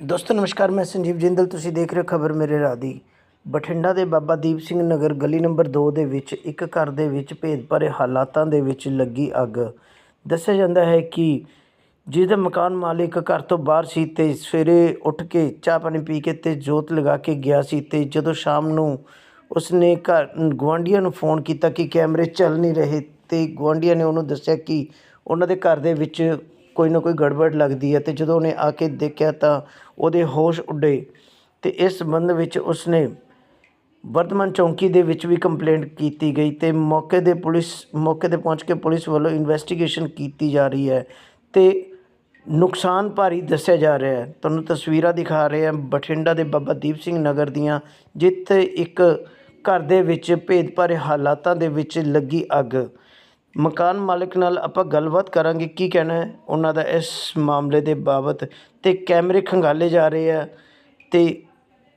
ਦੋਸਤੋ, ਨਮਸਕਾਰ, ਮੈਂ ਸੰਜੀਵ ਜਿੰਦਲ। ਤੁਸੀਂ ਦੇਖ ਰਹੇ ਹੋ ਖਬਰ ਮੇਰੇ ਰਾਹ ਦੀ। ਬਠਿੰਡਾ ਦੇ ਬਾਬਾ ਦੀਪ ਸਿੰਘ ਨਗਰ ਗਲੀ ਨੰਬਰ 2 ਦੇ ਵਿੱਚ ਇੱਕ ਘਰ ਦੇ ਵਿੱਚ ਭੇਦਭਰੇ ਹਾਲਾਤਾਂ ਦੇ ਵਿੱਚ ਲੱਗੀ ਅੱਗ। ਦੱਸਿਆ ਜਾਂਦਾ ਹੈ ਕਿ ਜਿਹਦਾ ਮਕਾਨ ਮਾਲਿਕ ਘਰ ਤੋਂ ਬਾਹਰ ਸੀ ਤੇ ਸਵੇਰੇ ਉੱਠ ਕੇ ਚਾਹ ਪਾਣੀ ਪੀ ਕੇ ਤੇ ਜੋਤ ਲਗਾ ਕੇ ਗਿਆ ਸੀ ਤੇ ਜਦੋਂ ਸ਼ਾਮ ਨੂੰ ਉਸਨੇ ਘਰ ਗੁਆਂਢੀਆਂ ਨੂੰ ਫੋਨ ਕੀਤਾ ਕਿ ਕੈਮਰੇ ਚੱਲ ਨਹੀਂ ਰਹੇ ਤੇ ਗੁਆਂਢੀਆਂ ਨੇ ਉਹਨੂੰ ਦੱਸਿਆ ਕਿ ਉਹਨਾਂ ਦੇ ਘਰ ਦੇ ਵਿੱਚ ਕੋਈ ਨਾ ਕੋਈ ਗੜਬੜ ਲੱਗਦੀ ਹੈ ਅਤੇ ਜਦੋਂ ਉਹਨੇ ਆ ਕੇ ਦੇਖਿਆ ਤਾਂ ਉਹਦੇ ਹੋਸ਼ ਉੱਡੇ ਅਤੇ ਇਸ ਸੰਬੰਧ ਵਿੱਚ ਉਸਨੇ ਵਰਧਮਾਨ ਚੌਂਕੀ ਦੇ ਵਿੱਚ ਵੀ ਕੰਪਲੇਂਟ ਕੀਤੀ ਗਈ ਅਤੇ ਮੌਕੇ ਦੇ ਪੁਲਿਸ, ਮੌਕੇ ਤੇ ਪਹੁੰਚ ਕੇ ਪੁਲਿਸ ਵੱਲੋਂ ਇਨਵੈਸਟੀਗੇਸ਼ਨ ਕੀਤੀ ਜਾ ਰਹੀ ਹੈ ਅਤੇ ਨੁਕਸਾਨ ਭਾਰੀ ਦੱਸਿਆ ਜਾ ਰਿਹਾ ਹੈ। ਤੁਹਾਨੂੰ ਤਸਵੀਰਾਂ ਦਿਖਾ ਰਹੇ ਹਾਂ ਬਠਿੰਡਾ ਦੇ ਬਾਬਾ ਦੀਪ ਸਿੰਘ ਨਗਰ ਦੀਆਂ, ਜਿੱਥੇ ਇੱਕ ਘਰ ਦੇ ਵਿੱਚ ਭੇਦਭਰੇ ਹਾਲਾਤਾਂ ਦੇ ਵਿੱਚ ਲੱਗੀ ਅੱਗ। ਮਕਾਨ ਮਾਲਕ ਨਾਲ ਆਪਾਂ ਗੱਲਬਾਤ ਕਰਾਂਗੇ ਕੀ ਕਹਿਣਾ ਉਹਨਾਂ ਦਾ ਇਸ ਮਾਮਲੇ ਦੇ ਬਾਬਤ ਤੇ ਕੈਮਰੇ ਖੰਗਾਲੇ ਜਾ ਰਹੇ ਆ ਤੇ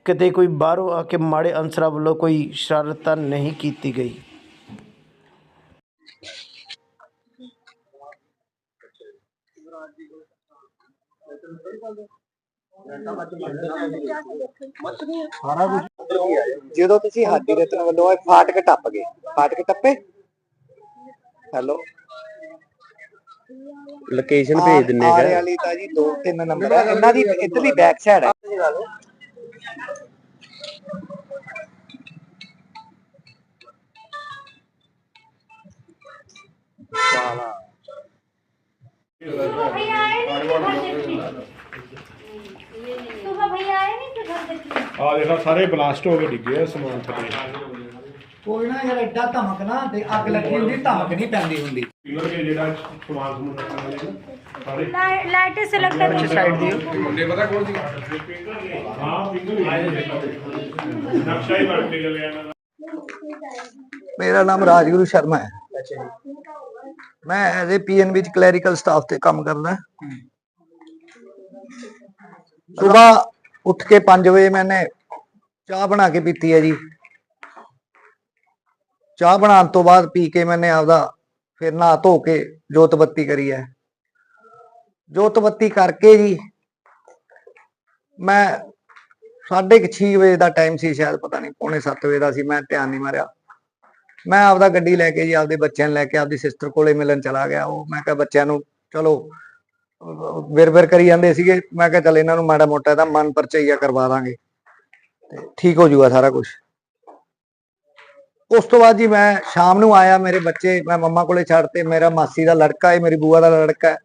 ਕਿਤੇ ਕੋਈ ਬਾਹਰੋਂ ਆ ਕੇ ਮਾੜੇ ਅਨਸਰਾਂ ਵੱਲੋਂ ਕੋਈ ਸ਼ਰਾਰਤ ਤਾਂ ਨਹੀਂ ਕੀਤੀ ਗਈ। ਜਦੋਂ ਤੁਸੀਂ ਹਾਦੀ ਰਤਨ ਵੱਲੋਂ ਇਹ ਫਾਟਕ ਟੱਪ ਗਏ, ਫਾਟਕ ਟੱਪੇ? ਹੈਲੋ। ਲੋਕੇਸ਼ਨ ਭੇਜ ਦਿੰਨੇ ਆ ਆਰੇ ਵਾਲੀ ਤਾਂ ਜੀ 2 3 ਨੰਬਰ ਹੈ ਇਹਨਾਂ ਦੀ ਇਧਰਲੀ ਬੈਕ ਸਾਈਡ ਹੈ ਸਾਰੇ ਬਲਾਸਟ ਹੋ ਕੇ ਡਿੱਗੇ ਸਮਾਨ ਥੱਲੇ ਕੋਈ ਨਾ ਯਾਰ ਐਡਾ ਧਮਕ ਨਾ ਤੇ ਅੱਗ ਲੱਗੀ ਹੁੰਦੀ ਧਮਕ ਨਹੀਂ ਪੈਂਦੀ ਹੁੰਦੀ ਪਿੰਗਲ ਕੇ ਜਿਹੜਾ ਸਮਾਨ ਸਮੂਨ ਰੱਖਣ ਵਾਲੇ ਨੇ ਸਾਰੇ लाइ- लाइटें से लगता है ਸਾਈਡ ਦੀ ਹਾਂ ਪਿੰਗਲ ਹੀ ਆਏ ਨਕਸ਼ਾ ਹੀ ਬਣ ਕੇ ਚੱਲਿਆ ਇਹਨਾਂ ਦਾ ਮੇਰਾ ਨਾਮ ਰਾਜਗੁਰੂ ਸ਼ਰਮਾ ਹੈ ਮੈਂ ਐਜ਼ ਏ ਪੀਐਨ ਵਿੱਚ ਕਲੈਰੀਕਲ ਸਟਾਫ ਤੇ ਕੰਮ ਕਰਦਾ ਸਵੇਰ ਉੱਠ ਕੇ 5 ਵਜੇ ਮੈਨੇ ਚਾਹ ਬਣਾ ਕੇ ਪੀਤੀ ਹੈ ਜੀ ਚਾਹ ਬਣਾਉਣ ਤੋਂ ਬਾਅਦ ਪੀ ਕੇ ਮੈਨੇ ਆਪਦਾ ਫਿਰ ਨਹਾ ਧੋ ਕੇ ਜੋਤ ਬੱਤੀ ਕਰੀ ਹੈ। ਜੋਤ ਬੱਤੀ ਕਰਕੇ ਜੀ ਮੈਂ ਸਾਢੇ ਕੁ ਛੇ ਵਜੇ ਦਾ ਟਾਈਮ ਸੀ, ਸ਼ਾਇਦ ਪਤਾ ਨਹੀਂ ਪੌਣੇ 7 ਵਜੇ ਦਾ ਸੀ, ਮੈਂ ਧਿਆਨ ਨਹੀਂ ਮਾਰਿਆ। ਮੈਂ ਆਪਦਾ ਗੱਡੀ ਲੈ ਕੇ ਜੀ, ਆਪਦੇ ਬੱਚਿਆਂ ਨੂੰ ਲੈ ਕੇ ਆਪਦੀ ਸਿਸਟਰ ਕੋਲੇ ਮਿਲਣ ਚਲਾ ਗਿਆ। ਉਹ ਮੈਂ ਕਿਹਾ ਬੱਚਿਆਂ ਨੂੰ, ਚਲੋ, ਵਿਰ ਵਿਰ ਕਰੀ ਜਾਂਦੇ ਸੀਗੇ। ਮੈਂ ਕਿਹਾ, ਚੱਲ ਇਹਨਾਂ ਨੂੰ ਮਾੜਾ ਮੋਟਾ ਇਹਦਾ ਮਨ ਪਰਚਈਆ ਕਰਵਾ ਦਾਂਗੇ। ਤੇ ਠੀਕ ਹੋ ਜਾਊਗਾ ਸਾਰਾ ਕੁਝ ਉਸ ਤੋਂ ਬਾਅਦ ਜੀ ਮੈਂ ਸ਼ਾਮ ਨੂੰ ਆਇਆ ਮੇਰੇ ਬੱਚੇ, ਮੈਂ ਮੰਮਾ ਕੋਲੇ ਛੱਡ ਤੇ ਮੇਰਾ ਮਾਸੀ ਦਾ ਲੜਕਾ ਹੈ, ਮੇਰੀ ਬੂਆ ਦਾ ਲੜਕਾ ਹੈ।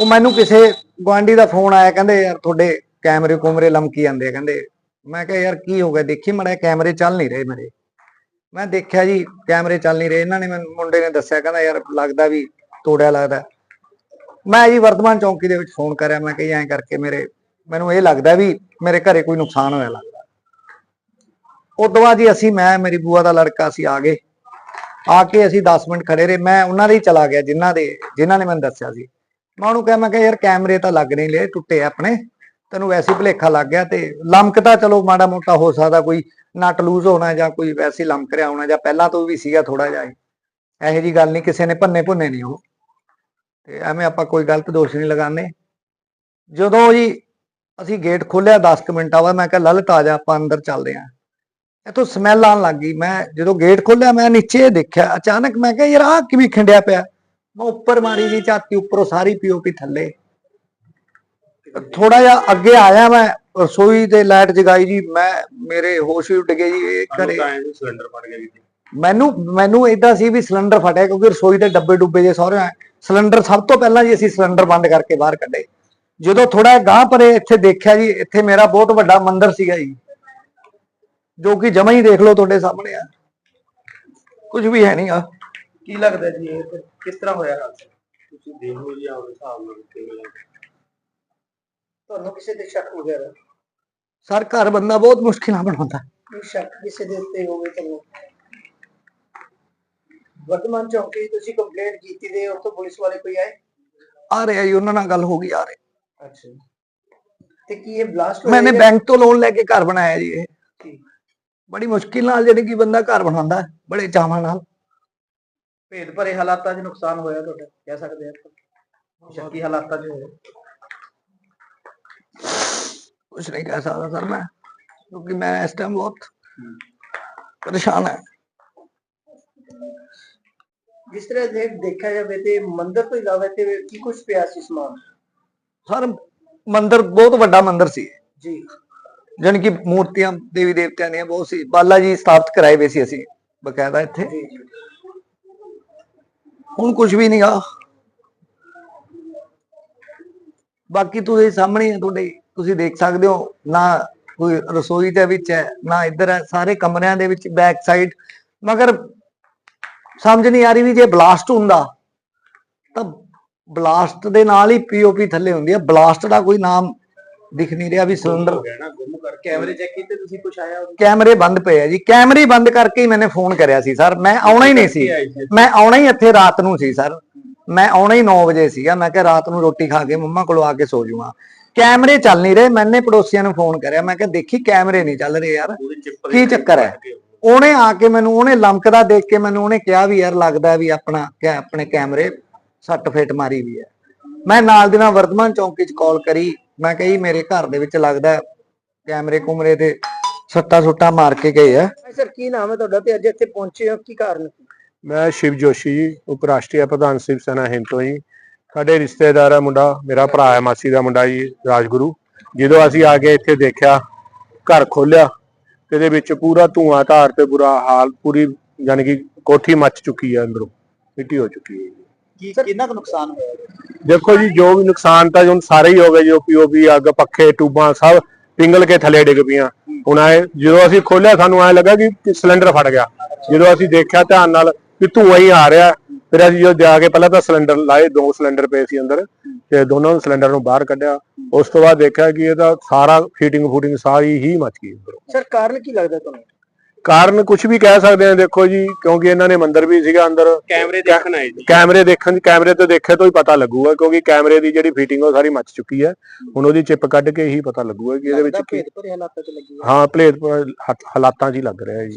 ਉਹ ਮੈਨੂੰ ਕਿਸੇ ਗੁਆਂਢੀ ਦਾ ਫੋਨ ਆਇਆ, ਕਹਿੰਦੇ ਯਾਰ ਤੁਹਾਡੇ ਕੈਮਰੇ ਕੁਮਰੇ ਲਮਕੀ ਜਾਂਦੇ ਆ, ਕਹਿੰਦੇ, ਮੈਂ ਕਿਹਾ ਯਾਰ ਕੀ ਹੋ ਗਿਆ, ਦੇਖੀ ਮੜਾ ਕੈਮਰੇ ਚੱਲ ਨਹੀਂ ਰਹੇ ਮੇਰੇ। ਮੈਂ ਦੇਖਿਆ ਜੀ, ਕੈਮਰੇ ਚੱਲ ਨਹੀਂ ਰਹੇ, ਇਹਨਾਂ ਨੇ ਮੈਨੂੰ, ਮੁੰਡੇ ਨੇ ਦੱਸਿਆ, ਕਹਿੰਦਾ ਯਾਰ ਲੱਗਦਾ ਵੀ ਤੋੜਿਆ ਲੱਗਦਾ। ਮੈਂ ਜੀ ਵਰਤਮਾਨ ਚੌਂਕੀ ਦੇ ਵਿੱਚ ਫੋਨ ਕਰਿਆ, ਮੈਂ ਕਿਹਾ ਐਂ ਕਰਕੇ ਮੇਰੇ, ਮੈਨੂੰ ਇਹ ਲੱਗਦਾ ਵੀ ਮੇਰੇ ਘਰੇ ਕੋਈ ਨੁਕਸਾਨ ਹੋਇਆ ਲੱਗਦਾ। ਉਦੋਂ ਬਾਅਦ ਜੀ ਅਸੀਂ, ਮੈਂ, ਮੇਰੀ ਬੂਆ ਦਾ ਲੜਕਾ ਅਸੀਂ ਆ ਗਏ। ਆ ਕੇ ਅਸੀਂ 10 ਮਿੰਟ ਖੜੇ ਰਹੇ। ਮੈਂ ਉਹਨਾਂ ਦੇ ਹੀ ਚਲਾ ਗਿਆ, ਜਿਨ੍ਹਾਂ ਦੇ, ਜਿਨ੍ਹਾਂ ਨੇ ਮੈਨੂੰ ਦੱਸਿਆ ਸੀ। ਮੈਂ ਉਹਨੂੰ ਕਿਹਾ, ਮੈਂ ਕਿਹਾ, ਯਾਰ, ਕੈਮਰੇ ਤਾਂ ਲੱਗ ਨਹੀਂ ਲਏ ਟੁੱਟੇ ਆ ਆਪਣੇ। ਤੈਨੂੰ ਵੈਸੇ ਹੀ ਭੁਲੇਖਾ ਲੱਗ ਗਿਆ ਤੇ ਲਮਕ ਤਾਂ ਚਲੋ ਮਾੜਾ ਮੋਟਾ ਹੋ ਸਕਦਾ, ਕੋਈ ਨਟ ਲੂਜ਼ ਹੋਣਾ ਜਾਂ ਕੋਈ ਵੈਸੇ ਲਮਕ ਰਿਹਾ ਹੋਣਾ ਜਾਂ ਪਹਿਲਾਂ ਤੋਂ ਵੀ ਸੀਗਾ ਥੋੜਾ ਜਿਹਾ ਇਹੋ। ਜੀ ਗੱਲ ਨਹੀਂ, ਕਿਸੇ ਨੇ ਭੰਨੇ ਭੁੰਨੇ ਨਹੀਂ ਉਹ। ਤੇ ਐਵੇਂ ਆਪਾਂ ਕੋਈ ਗਲਤ ਦੋਸ਼ ਨਹੀਂ ਲਗਾਉਂਦੇ। ਜਦੋਂ ਜੀ ਅਸੀਂ ਗੇਟ ਖੋਲਿਆ 10 ਕੁ ਮਿੰਟਾਂ ਬਾਅਦ ਮੈਂ ਕਿਹਾ ਲਲਿਤ ਆ ਜਾ ਆਪਾਂ ਅੰਦਰ ਚੱਲਦੇ ਆਂ। ਇੱਥੋਂ ਸਮੈਲ ਆਉਣ ਲੱਗ ਗਈ। ਮੈਂ ਜਦੋਂ ਗੇਟ ਖੋਲਿਆ ਮੈਂ ਨੀਚੇ ਦੇਖਿਆ। ਅਚਾਨਕ ਮੈਂ ਕਿਹਾ ਯਾਰ ਆਹ ਕਿਵੇਂ ਖਿੰਡਿਆ ਪਿਆ? ਮੈਂ ਉੱਪਰ ਮਾਰੀ ਜੀ ਝਾਤੀ ਉੱਪਰੋਂ ਸਾਰੀ ਪੀਓਪੀ ਥੱਲੇ। ਥੋੜਾ ਜਿਹਾ ਅੱਗੇ ਆਇਆ ਮੈਂ ਰਸੋਈ ਤੇ ਲਾਈਟ ਜਗਾਈ ਜੀ। ਮੈਂ ਮੇਰੇ ਹੋਸ਼ ਹੀ ਉੱਡ ਗਏ ਜੀ ਇਹ ਘਰੇ। ਸਿਲੰਡਰ ਫਟ ਗਿਆ ਜੀ। ਮੈਨੂੰ ਮੈਨੂੰ ਇਦਾਂ ਸੀ ਵੀ ਸਿਲੰਡਰ ਫਟਿਆ ਕਿਉਂਕਿ ਰਸੋਈ ਦੇ ਡੱਬੇ ਡੁੱਬੇ ਜੇ ਸਹੁਰੇ ਸਿਲੰਡਰ ਸਭ ਤੋਂ ਪਹਿਲਾਂ ਜੀ ਅਸੀਂ ਸਿਲੰਡਰ ਬੰਦ ਕਰਕੇ ਬਾਹਰ ਕੱਢੇ। ਜਦੋਂ ਥੋੜਾ ਗਾਂ ਪਰੇ ਇੱਥੇ ਦੇਖਿਆ ਜੀ ਇੱਥੇ ਮੇਰਾ ਬਹੁਤ ਵੱਡਾ ਮੰਦਿਰ ਸੀਗਾ ਜੀ। ਜੋ ਕਿ ਜਮਾ ਹੀ ਦੇਖ ਲਓ ਤੁਹਾਡੇ ਸਾਹਮਣੇ ਆ ਕੁਝ ਵੀ ਹੈ ਨਹੀਂ ਆ ਕੀ ਲੱਗਦਾ ਜੀ ਇਹ ਕਿਸ ਤਰ੍ਹਾਂ ਹੋਇਆ ਤੁਸੀਂ ਦੇਖ ਲਓ ਜੀ ਆਪਣੇ ਹਿਸਾਬ ਨਾਲ ਕਿਵੇਂ ਤੁਹਾਨੂੰ ਕਿਸੇ ਤੇ ਸ਼ੱਕ ਵਗੈਰਾ? ਸਰ ਘਰ ਬੰਦਾ ਬਹੁਤ ਮੁਸ਼ਕਿਲ ਨਾਲ ਬਣਾਉਂਦਾ ਕੋਈ ਸ਼ੱਕ ਕਿਸੇ ਦੇ ਉੱਤੇ ਹੋਵੇ ਤੁਹਾਨੂੰ ਵਰਤਮਾਨ ਚੌਂਕੀ ਤੁਸੀਂ ਕੰਪਲੇਂਟ ਕੀਤੀ ਤੇ ਉਸ ਤੋਂ ਪੁਲਿਸ ਵਾਲੇ ਕੋਈ ਆਏ? ਆ ਰਿਹਾ ਜੀ ਉਹਨਾਂ ਨਾਲ ਗੱਲ ਹੋ ਗਈ ਆ ਰਹੇ ਅੱਛਾ। ਤੇ ਕੀ ਇਹ ਬਲਾਸਟ ਮੈਨੇ ਬੈਂਕ ਤੋਂ ਲੋਨ ਲੈ ਕੇ ਘਰ ਬਣਾਇਆ ਜੀ ਇਹ। ਬੜੀ ਮੁਸ਼ਕਿਲ ਨਾਲ ਜਿਹੜੀ ਕਿ ਬੰਦਾ ਘਰ ਬਣਾਉਂਦਾ ਬੜੇ ਚਾਵਾਂ ਨਾਲ। ਭੇਦ ਭਰੇ ਹਾਲਾਤਾਂ 'ਚ ਨੁਕਸਾਨ ਹੋਇਆ ਤੁਹਾਡਾ ਕਹਿ ਸਕਦੇ ਆ ਸ਼ੱਕੀ ਹਾਲਾਤਾਂ 'ਚ ਹੋਇਆ। ਕੁਝ ਨਹੀਂ ਕਹਿ ਸਕਦਾ ਸਰ ਮੈਂ ਕਿਉਂਕਿ ਮੈਂ ਇਸ ਟਾਈਮ ਬਹੁਤ ਪਰੇਸ਼ਾਨ ਹੈ। ਜਿਸ ਤਰ੍ਹਾਂ ਦੇ ਦੇਖਿਆ ਜਾਵੇ ਤੇ ਮੰਦਿਰ ਤੋਂ ਇਲਾਵਾ ਤੇ ਕੀ ਕੁਝ ਪਿਆ ਸੀ ਸਮਾਨ? ਸਰ ਮੰਦਿਰ ਬਹੁਤ ਵੱਡਾ ਮੰਦਿਰ ਸੀ। ਜੀ। ਜਾਣੀ ਕਿ ਮੂਰਤੀਆਂ, ਦੇਵੀ ਦੇਵਤਿਆਂ ਦੀਆਂ ਬਹੁਤ ਸੀ। ਬਾਲਾ ਜੀ ਸਥਾਪਿਤ ਕਰਾਏ ਹੋਏ ਸੀ ਅਸੀਂ, ਬਕਾਇਦਾ ਇੱਥੇ। ਹੁਣ ਕੁਝ ਵੀ ਨਹੀਂਗਾ ਬਾਕੀ ਤੁਸੀਂ ਸਾਹਮਣੇ ਹੈ ਤੁਹਾਡੇ, ਤੁਸੀਂ ਦੇਖ ਸਕਦੇ ਹੋ, ਨਾ ਕੋਈ ਰਸੋਈ ਦੇ ਵਿੱਚ ਹੈ, ਨਾ ਇੱਧਰ ਹੈ, ਸਾਰੇ ਕਮਰਿਆਂ ਦੇ ਵਿੱਚ ਬੈਕ ਸਾਈਡ। ਮਗਰ ਸਮਝ ਨਹੀਂ ਆ ਰਹੀ ਵੀ ਜੇ ਬਲਾਸਟ ਹੁੰਦਾ, ਤਾਂ ਬਲਾਸਟ ਦੇ ਨਾਲ ਹੀ ਪੀਓਪੀ ਥੱਲੇ ਹੁੰਦੀ ਹੈ। ਬਲਾਸਟ ਦਾ ਕੋਈ ਨਾਮ ਦਿਖ ਨਹੀਂ ਰਿਹਾ ਵੀ ਸਿਲੰਡਰ ਕੈਮਰੇ ਚੈੱਕ ਕੀਤੇ ਤੁਸੀਂ ਕੁਝ ਆਇਆ ਕੈਮਰੇ ਬੰਦ ਪਏ ਆ ਜੀ। ਕੈਮਰੇ ਹੀ ਬੰਦ ਕਰਕੇ ਹੀ ਮੈਨੇ ਫੋਨ ਕਰਿਆ ਸੀ ਸਰ। ਮੈਂ ਆਉਣਾ ਹੀ ਨਹੀਂ ਸੀ। ਮੈਂ ਆਉਣਾ ਹੀ ਇੱਥੇ ਰਾਤ ਨੂੰ ਸੀ ਸਰ। ਮੈਂ ਆਉਣਾ ਹੀ 9 ਵਜੇ ਸੀਗਾ। ਮੈਂ ਕਿਹਾ ਰਾਤ ਨੂੰ ਰੋਟੀ ਖਾ ਕੇ ਮੰਮਾ ਕੋਲੋਂ ਆ ਕੇ ਸੋ ਜਾਊਂਗਾ ਕੈਮਰੇ ਚੱਲ ਨਹੀਂ ਰਹੇ। ਮੈਨੇ ਪੜੋਸੀਆਂ ਨੂੰ ਫੋਨ ਕਰਿਆ। ਮੈਂ ਕਿਹਾ ਦੇਖੀ ਕੈਮਰੇ ਨਹੀਂ ਚੱਲ ਰਹੇ ਯਾਰ। ਕੀ ਚੱਕਰ ਹੈ? ਉਹਨੇ ਆ ਕੇ ਮੈਨੂੰ ਉਹਨੇ ਲਮਕਦਾ ਦੇਖ ਕੇ ਮੈਨੂੰ ਉਹਨੇ ਕਿਹਾ ਵੀ ਯਾਰ ਲੱਗਦਾ ਵੀ ਆਪਣਾ ਆਪਣੇ ਕੈਮਰੇ ਸੱਟ ਫੇਟ ਮਾਰੀ ਵੀ ਹੈ। ਮੈਂ ਨਾਲ ਦੀ ਨਾਲ ਵਰਧਮਾਨ ਚੌਂਕੀ ਚ ਕਾਲ ਕਰੀ। ਮੈਂ ਕਹੀ ਮੇਰੇ ਘਰ ਦੇ ਵਿੱਚ ਲੱਗਦਾ ਕੈਮਰੇ ਕੁਮਰੇ ਤੇ ਸੱਟਾ ਸੁੱਟਾ ਮਾਰ ਕੇ ਗਏ ਆ। ਸਰ ਕੀ ਨਾਮ ਹੈ ਤੁਹਾਡਾ? ਤੇ ਅੱਜ ਇੱਥੇ ਪਹੁੰਚੇ ਹੋ ਕੀ ਕਾਰਨ? ਸੀ ਮੈਂ ਸ਼ਿਵ ਜੋਸ਼ੀ ਜੀ ਉਪ ਰਾਸ਼ਟਰੀ ਪ੍ਰਧਾਨ ਸਿਵ ਸੈਨਾ ਹਿੰਦ ਤੋਂ ਜੀ। ਸਾਡੇ ਰਿਸ਼ਤੇਦਾਰ ਹੈ ਮੁੰਡਾ ਮੇਰਾ ਭਰਾ ਹੈ ਮਾਸੀ ਦਾ ਮੁੰਡਾ ਜੀ ਰਾਜਗੁਰੂ। ਜਦੋਂ ਅਸੀਂ ਆ ਕੇ ਇੱਥੇ ਦੇਖਿਆ ਘਰ ਖੋਲਿਆ ਤੇ ਇਹਦੇ ਵਿੱਚ ਪੂਰਾ ਧੂਆਂ ਧਾਰ ਤੇ ਬੁਰਾ ਹਾਲ ਪੂਰੀ ਯਾਨੀ ਕਿ ਕੋਠੀ ਮੱਚ ਚੁੱਕੀ ਹੈ ਅੰਦਰੋਂ ਮਿੱਟੀ ਹੋ ਚੁੱਕੀ ਹੈ ਕੀ ਕਿੰਨਾ ਕੁ ਨੁਕਸਾਨ ਹੋਇਆ? ਦੇਖੋ ਜੀ, ਜੋ ਵੀ ਨੁਕਸਾਨ ਤਾਂ ਹੁਣ ਸਾਰੇ ਹੀ ਹੋ ਗਏ ਜੋ ਪੀਓਪੀ ਅੱਗ, ਪੱਖੇ, ਟੂਬਾਂ, ਸਭ ਪਿੰਗਲ ਕੇ ਥੱਲੇ ਡਿੱਗ ਪਈਆਂ। ਹੁਣ ਆਏ, ਜਦੋਂ ਅਸੀਂ ਖੋਲਿਆ ਸਾਨੂੰ ਐ ਲੱਗਾ ਕਿ ਸਿਲੰਡਰ ਫਟ ਗਿਆ। ਜਦੋਂ ਅਸੀਂ ਦੇਖਿਆ ਧਿਆਨ ਨਾਲ ਕਿ ਧੂਆਂ ਹੀ ਆ ਰਿਹਾ, ਫਿਰ ਅਸੀਂ ਜਦੋਂ ਜਾ ਕੇ ਪਹਿਲਾਂ ਤਾਂ ਸਿਲੰਡਰ ਲਾਏ, ਦੋ ਸਿਲੰਡਰ ਪਏ ਸੀ ਅੰਦਰ, ਤੇ ਦੋਨਾਂ ਨੂੰ ਸਿਲੰਡਰ ਨੂੰ ਬਾਹਰ ਕੱਢਿਆ। ਉਸ ਤੋਂ ਬਾਅਦ ਦੇਖਿਆ ਕਿ ਇਹਦਾ ਸਾਰਾ ਫੀਟਿੰਗ ਫੂਟਿੰਗ ਸਾਰੀ ਹੀ ਮੱਚ ਗਈ ਅੰਦਰੋਂ। ਸਰ, ਕਾਰਨ ਕੀ ਲੱਗਦਾ ਤੁਹਾਨੂੰ? ਕਾਰਨ ਕੁਝ ਵੀ ਕਹਿ ਸਕਦੇ ਆ ਦੇਖੋ ਜੀ ਕਿਉਂਕਿ ਇਹਨਾਂ ਨੇ ਮੰਦਿਰ ਵੀ ਸੀਗਾ ਅੰਦਰ। ਕੈਮਰੇ ਦੇਖਣ ਆਏ ਜੀ। ਕੈਮਰੇ ਦੇਖਣ ਕੈਮਰੇ ਤੋਂ ਦੇਖੇ ਤੋਂ ਹੀ ਪਤਾ ਲੱਗੂਗਾ ਕਿਉਂਕਿ ਕੈਮਰੇ ਦੀ ਜਿਹੜੀ ਫਿਟਿੰਗ ਉਹ ਸਾਰੀ ਮੱਚ ਚੁੱਕੀ ਹੈ। ਹੁਣ ਉਹਦੀ ਚਿਪ ਕੱਢ ਕੇ ਹੀ ਪਤਾ ਲੱਗੂਗਾ ਕਿ ਇਹਦੇ ਵਿੱਚ ਕੀ ਹਾਂ। ਪਲੇਟ ਹਾਲਾਤਾਂ 'ਚ ਹੀ ਲੱਗ ਰਿਹਾ ਜੀ।